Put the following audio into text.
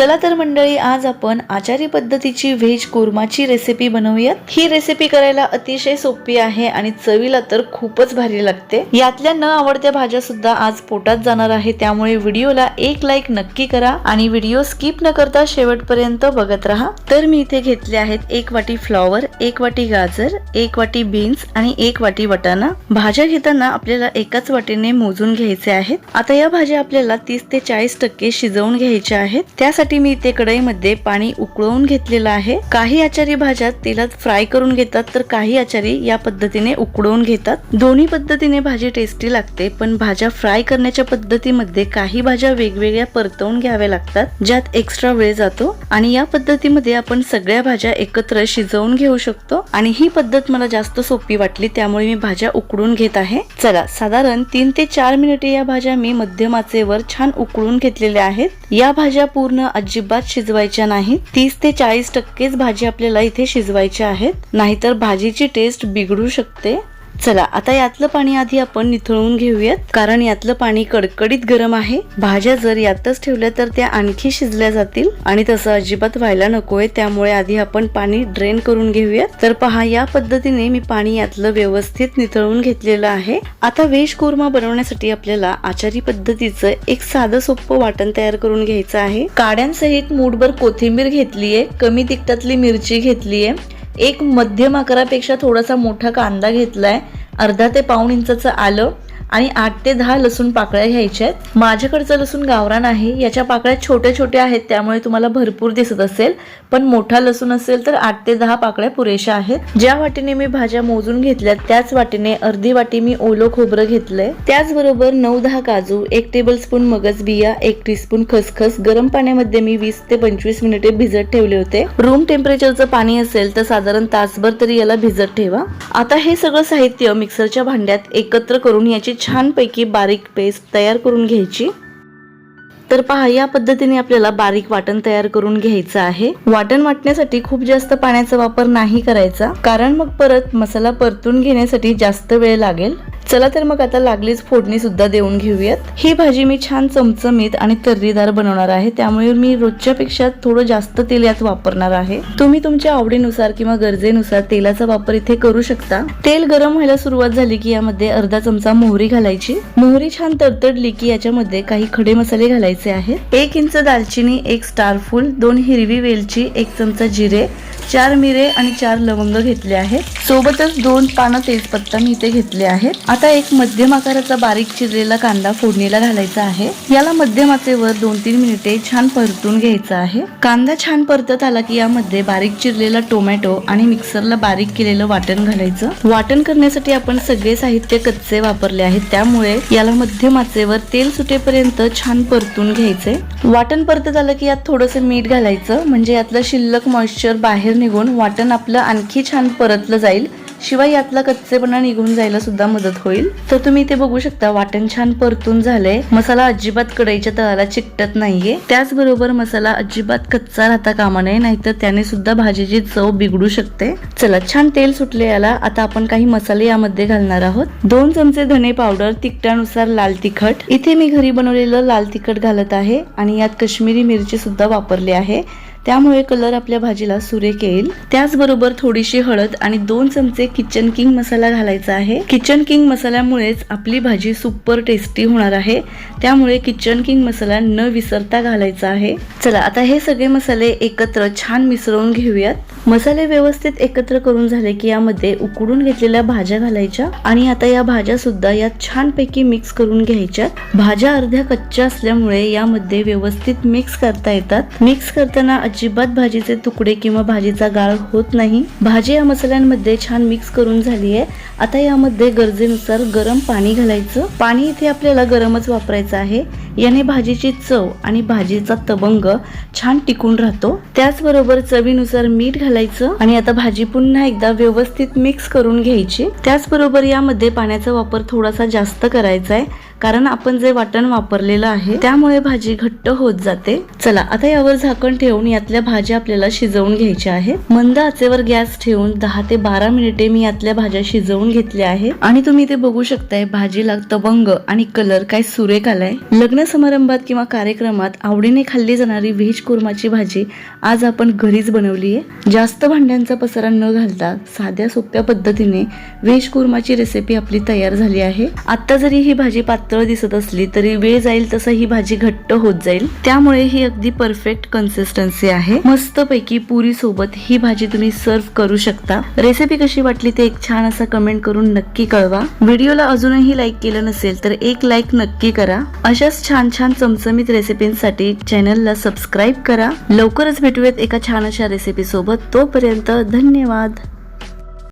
चला तर मंडळी आज आपण आचारी पद्धतीची व्हेज कोरमाची रेसिपी बनवूयात. ही रेसिपी करायला अतिशय सोपी आहे आणि चवीला तर खूपच भारी लागते. यातल्या न आवडत्या भाज्या सुद्धा आज पोटात जाणार आहे त्यामुळे व्हिडिओला एक लाईक नक्की करा आणि व्हिडिओ स्किप न करता शेवटपर्यंत बघत राहा. तर मी इथे घेतले आहेत एक वाटी फ्लॉवर एक वाटी गाजर एक वाटी बीन्स आणि एक वाटी वटाणा. भाज्या घेताना आपल्याला एकाच वाटीने मोजून घ्यायचे आहेत. आता या भाज्या आपल्याला तीस ते चाळीस टक्के शिजवून घ्यायच्या आहेत. त्यासाठी मी इथे कढईमध्ये पाणी उकळवून घेतलेलं आहे. काही आचारी भाज्या तेलात फ्राय करून घेतात तर काही आचारी या पद्धतीने उकडवून घेतात. दोन्ही पद्धतीने भाजी टेस्टी लागते पण भाज्या फ्राय करण्याच्या पद्धतीमध्ये काही भाज्या वेगवेगळ्या परतवून घ्याव्या लागतात ज्यात एक्स्ट्रा वेळ जातो. आणि या पद्धतीमध्ये आपण सगळ्या भाज्या एकत्र शिजवून घेऊ शकतो. आणि ही पद्धत मला जास्त सोपी वाटली त्यामुळे मी भाज्या उकडून घेत आहे. चला साधारण तीन ते चार मिनिटे या भाज्या मी मध्यमाचेवर छान उकळून घेतलेल्या आहेत. या भाज्या पूर्ण अजिबात शिजवायच्या नाही. तीस ते चाळीस टक्केच भाजी आपल्याला इथे शिजवायच्या आहेत. नाहीतर भाजीची टेस्ट बिघडू शकते. चला आता यातलं पाणी आधी आपण निथळून घेऊयात कारण यातलं पाणी कडकडीत गरम आहे. भाज्या जर यातच ठेवल्या तर त्या आणखी शिजल्या जातील. आणि तसं अजिबात व्हायला नकोय त्यामुळे आधी आपण पाणी ड्रेन करून घेऊयात. तर पहा या पद्धतीने मी पाणी यातलं व्यवस्थित निथळून घेतलेलं आहे. आता व्हेज कोरमा बनवण्यासाठी आपल्याला आचारी पद्धतीचं एक साधं सोपं वाटण तयार करून घ्यायचं आहे. काड्यांसहित मूठभर कोथिंबीर घेतलीये कमी तिखटातली मिरची घेतलीये एक मध्यम आकारापेक्षा थोडासा मोठा कांदा घेतलाय. अर्धा ते पाऊण इंचाचं आलं. आणि आठ ते दहा लसूण पाकळ्या घ्यायच्या आहेत. माझ्याकडचं लसूण गावरान आहे. याच्या पाकळ्या छोट्या छोट्या आहेत त्यामुळे तुम्हाला भरपूर दिसत असेल. पण मोठा लसूण असेल तर आठ ते दहा पाकळ्या पुरेशा आहेत. ज्या वाटीने मी भाज्या मोजून घेतल्या त्याच वाटीने अर्धी वाटी मी ओलो खोबरं घेतलंय. त्याचबरोबर नऊ दहा काजू एक टेबल स्पून मगज बिया एक टीस्पून खसखस. गरम पाण्यामध्ये मी वीस ते पंचवीस मिनिटे भिजत ठेवले होते. रूम टेम्परेचरचं पाणी असेल तर साधारण तासभर तरी याला भिजत ठेवा. आता हे सगळं साहित्य मिक्सरच्या भांड्यात एकत्र करून याची छानपैकी बारीक पेस्ट तयार करून घ्यायची. तर पहा या पद्धतीने आपल्याला बारीक वाटण तयार करून घ्यायचं आहे. वाटण वाटण्यासाठी खूप जास्त पाण्याचा वापर नाही करायचा कारण मग परत मसाला परतून घेण्यासाठी जास्त वेळ लागेल. चला तर मग आता लागलीच फोडणी सुद्धा देऊन घेऊयात. ही भाजी मी छान चमचमीत आणि तर्रीदार बनवणार आहे त्यामुळे मी रोजच्या पेक्षा थोडं जास्त तेल यात वापरणार आहे. तुम्ही तुमच्या आवडीनुसार किंवा गरजेनुसार तेलाचा वापर इथे करू शकता. तेल गरम व्हायला सुरुवात झाली की यामध्ये अर्धा चमचा मोहरी घालायची. मोहरी छान तडतडली की याच्यामध्ये काही खडे मसाले घालायचे आहेत. एक इंच दालचिनी एक स्टार फूल दोन हिरवी वेलची एक चमचा जिरे चार मिरे आणि चार लवंग घेतले आहेत. सोबतच दोन पानं तेजपत्ता मी इथे घेतले आहेत. आता एक मध्यम आकाराचा बारीक चिरलेला कांदा फोडणीला घालायचा आहे. याला मध्यम आचेवर दोन तीन मिनिटे छान परतून घ्यायचा आहे. कांदा छान परतत आला की यामध्ये बारीक चिरलेला टोमॅटो आणि मिक्सरला बारीक केलेलं वाटण घालायचं. वाटण करण्यासाठी आपण सगळे साहित्य कच्चे वापरले आहेत. त्यामुळे याला मध्यम आचेवर तेल सुटेपर्यंत छान परतून घ्यायचे. वाटण परतत आलं की यात थोडंसं मीठ घालायचं. म्हणजे यातलं शिल्लक मॉइश्चर बाहेर निघून वाटण आपलं आणखी छान परतलं जाईल. शिवाय यातला कच्चेपणा निघून जायला सुद्धा मदत होईल. तर तुम्ही इथे बघू शकता वाटण छान परतून झालंय. मसाला अजिबात कढईच्या तळाला चिकटत नाहीये. त्याचबरोबर मसाला अजिबात कच्चा राहता कामा नये नाहीतर त्याने सुद्धा भाजीची चव बिघडू शकते. चला छान तेल सुटले याला. आता आपण काही मसाले यामध्ये घालणार आहोत. दोन चमचे धने पावडर तिखटानुसार लाल तिखट. इथे मी घरी बनवलेलं लाल तिखट घालत आहे आणि यात कश्मीरी मिरची सुद्धा वापरली आहे. त्यामुळे कलर आपल्या भाजीला सुरेख येईल. त्याचबरोबर थोडीशी हळद आणि दोन चमचे किचन किंग मसाला घालायचा आहे. किचन किंग मसाल्यामुळेच आपली भाजी सुपर टेस्टी होणार आहे. त्यामुळे किचन किंग मसाला न विसरता घालायचा आहे. चला आता हे सगळे मसाले एकत्र छान मिसळून घेऊयात. मसाले व्यवस्थित एकत्र करून झाले की यामध्ये उकडून घेतलेल्या भाज्या घालायच्या आणि आता या भाज्या सुद्धा यात छानपैकी मिक्स करून घ्यायच्या. भाज्या अर्ध्या कच्च्या असल्यामुळे यामध्ये व्यवस्थित मिक्स करता येतात. मिक्स करताना अजिबात भाजीचे तुकडे किंवा भाजीचा गाळ होत नाही. भाजी या मसाल्यांमध्ये छान मिक्स करून झाली आहे. आता यामध्ये गरजेनुसार गरम पाणी घालायचं. पाणी इथे आपल्याला गरमच वापरायचं आहे. याने भाजीची चव आणि भाजीचा तबंग छान टिकून राहतो. त्याचबरोबर चवीनुसार मीठ घालायचं आणि आता भाजी पुन्हा एकदा व्यवस्थित मिक्स करून घ्यायची. त्याचबरोबर यामध्ये पाण्याचा वापर थोडासा जास्त करायचा आहे कारण आपण जे वाटण वापरलेलं आहे त्यामुळे भाजी घट्ट होत जाते. चला आता यावर झाकण ठेवून यातल्या भाज्या आपल्याला शिजवून घ्यायच्या आहेत. मंद आचेवर गॅस ठेवून दहा ते बारा मिनिटे मी यातल्या भाज्या शिजवून घेतल्या आहेत. आणि तुम्ही ते बघू शकताय भाजीला तबंग आणि कलर काय सुरेख आलाय. लग्न लग्नसमारंभात किंवा कार्यक्रमात आवडीने खाल्ली जाणारी व्हेज कुर्माची भाजी आज आपण घरीच बनवली आहे जास्त भांड्यांचा पसारा न घालता साध्या सोप्या पद्धतीने व्हेज कुर्माची रेसिपी आपली तयार झाली आहे. आता जरी ही भाजी पातळ दिसत असली तरी वेळ जाईल तसं ही भाजी घट्ट होत जाईल. त्यामुळे ही अगदी परफेक्ट कन्सिस्टन्सी आहे. मस्तपैकी पुरी सोबत ही भाजी तुम्ही सर्व्ह करू शकता. रेसिपी कशी वाटली ते एक छान असा कमेंट करून नक्की कळवा. व्हिडिओला अजूनही लाईक केलं नसेल तर एक लाईक नक्की करा. अशाच छान छान चमचमीत रेसिपींसाठी चॅनलला सबस्क्राईब करा. लवकरच भेटूयात एका छान अशा रेसिपी सोबत तोपर्यंत धन्यवाद.